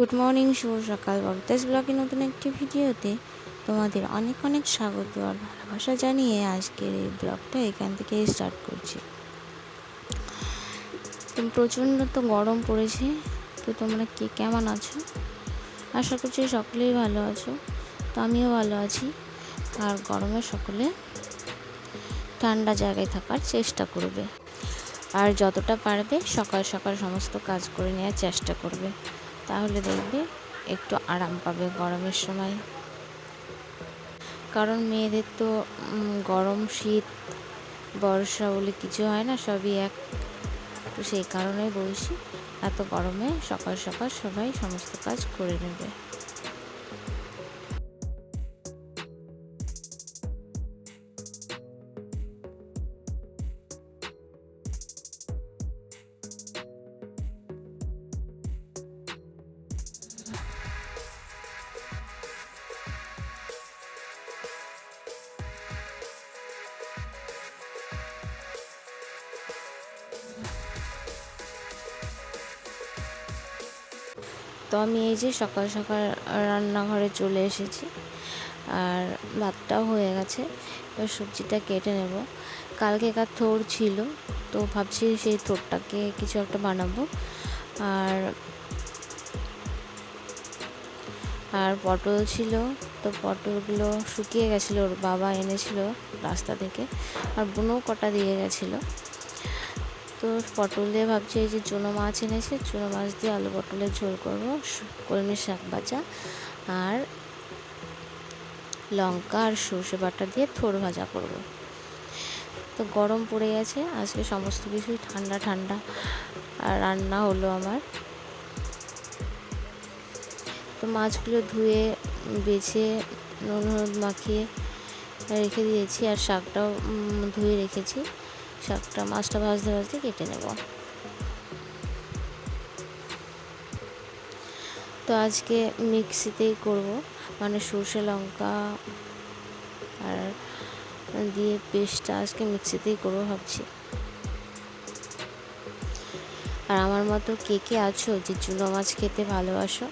Good morning শুভ সকাল। বরদাস ব্লগে নতুন একটি ভিডিওতে তোমাদের অনেক অনেক স্বাগত আর ভালোবাসা জানিয়ে আজকের এই ব্লগটা এখান থেকে স্টার্ট করছি। প্রচণ্ড তো গরম পড়েছে, তো তোমরা কে কেমন আছো? আশা করছি সকলেই ভালো আছো, তো আমিও ভালো আছি। আর গরমে সকলে ঠান্ডা জায়গায় থাকার চেষ্টা করবে। আর যতটা পারবে সকাল সকাল সমস্ত কাজ করে নেওয়ার চেষ্টা করবে। তাহলে দেখবে একটু আরাম পাবে গরমের সময়। কারণ মেয়েদের তো গরম, শীত, বর্ষা বলে কিছু হয় না, সবই এক। তো সেই কারণে বলছি, এত গরমে সকাল সকাল সবাই সমস্ত কাজ করে নেবে। আমি এই যে সকাল সকাল রান্নাঘরে চলে এসেছি। আর ভাতটাও হয়ে গেছে, এবার সবজিটা কেটে নেব। কালকে কার থোর ছিল, তো ভাবছি সেই থোরটাকে কিছু একটা বানাবো। আর আর পটল ছিল, তো পটলগুলো শুকিয়ে গেছিল, ওর বাবা এনেছিল রাস্তা থেকে। আর বুনো কটা দিয়ে গেছিল। তো পটল দিয়ে ভাবছি এই যে চুনো মাছ এনেছে, চুনো মাছ দিয়ে আলু পটলের ঝোল করব কলমি শাক ভাজা আর লঙ্কা আর সর্ষে বাটা দিয়ে থোর ভাজা করব। তো গরম পড়ে গেছে, আজকে সমস্ত কিছুই ঠান্ডা ঠান্ডা আর রান্না হলো আমার। তো মাছগুলো ধুয়ে, বেছে, নুন হলুদ মাখিয়ে রেখে দিয়েছি আর শাকটাও ধুয়ে রেখেছি। শাকটা মাছটা ভাজতে ভাজতে কেটে নেব। তো আজকে মিক্সিতেই করব মানে সর্ষে লঙ্কা আর দিয়ে পেস্টটা আজকে মিক্সিতেই করব ভাবছি। আর আমার মতো কে কে আছো যে চুনো মাছ খেতে ভালোবাসো?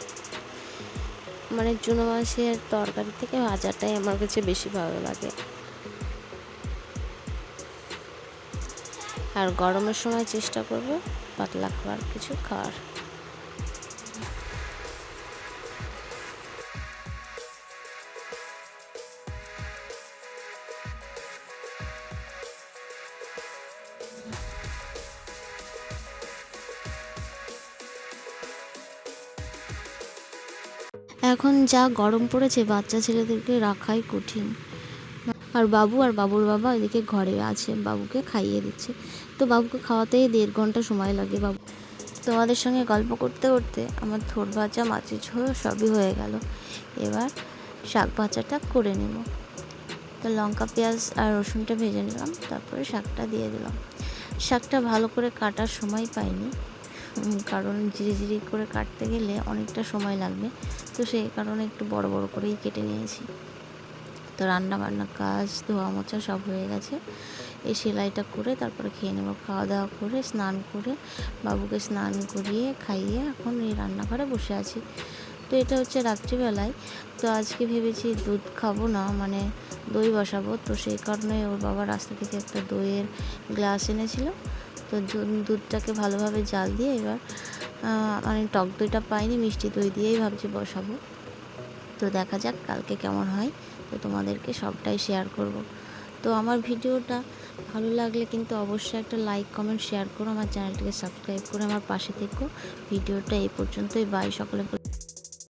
মানে চুনো মাছের তরকারি থেকে ভাজাটাই আমার কাছে বেশি ভালো লাগে। আর গরমের সময় চেষ্টা করব পাতলা খাবার কিছু খাওয়ার। এখন যা গরম পড়েছে বাচ্চা ছেলেদেরকে রাখাই কঠিন। আর বাবু আর বাবুর বাবা ওইদিকে ঘরে আছে, বাবুকে খাইয়ে দিচ্ছে। তো বাবুকে খাওয়াতেই দেড় ঘণ্টা সময় লাগে বাবু। তোমাদের সঙ্গে গল্প করতে করতে আমার থোর ভাজা, মাছের ঝোল সবই হয়ে গেল। এবার শাক ভাজাটা করে নেব। তো লঙ্কা, পেঁয়াজ আর রসুনটা ভেজে নিলাম, তারপরে শাকটা দিয়ে দিলাম। শাকটা ভালো করে কাটার সময় পাইনি কারণ জিরি জিরি করে কাটতে গেলে অনেকটা সময় লাগবে। তো সেই কারণে একটু বড় বড় করেই কেটে নিয়েছি। তো রান্না বান্না কাজ ধোয়া মোছা সব হয়ে গেছে। এই সেলাইটা করে তারপরে খেয়ে নেব। খাওয়া দাওয়া করে, স্নান করে, বাবুকে স্নান করিয়ে খাইয়ে এখন এই রান্নাঘরে বসে আছি। তো এটা হচ্ছে রাত্রিবেলায়। তো আজকে ভেবেছি দুধ খাব না মানে দই বসাবো। তো সেই কারণে ওর বাবা রাস্তা থেকে একটা দইয়ের গ্লাস এনেছিল। তো দুধটাকে ভালোভাবে জাল দিয়ে এবার মানে টক দইটা পাইনি, মিষ্টি দই দিয়েই ভাবছি বসাবো। তো দেখা যাক কালকে কেমন হয়। তো তোমাদেরকে সবটাই শেয়ার করব। তো আমার ভিডিওটা ভালো লাগলে কিন্তু অবশ্যই একটা লাইক কমেন্ট শেয়ার করো। আমার চ্যানেলটিকে সাবস্ক্রাইব করে আমার পাশে থেকো। ভিডিওটা এই পর্যন্তই। বাই সকলে।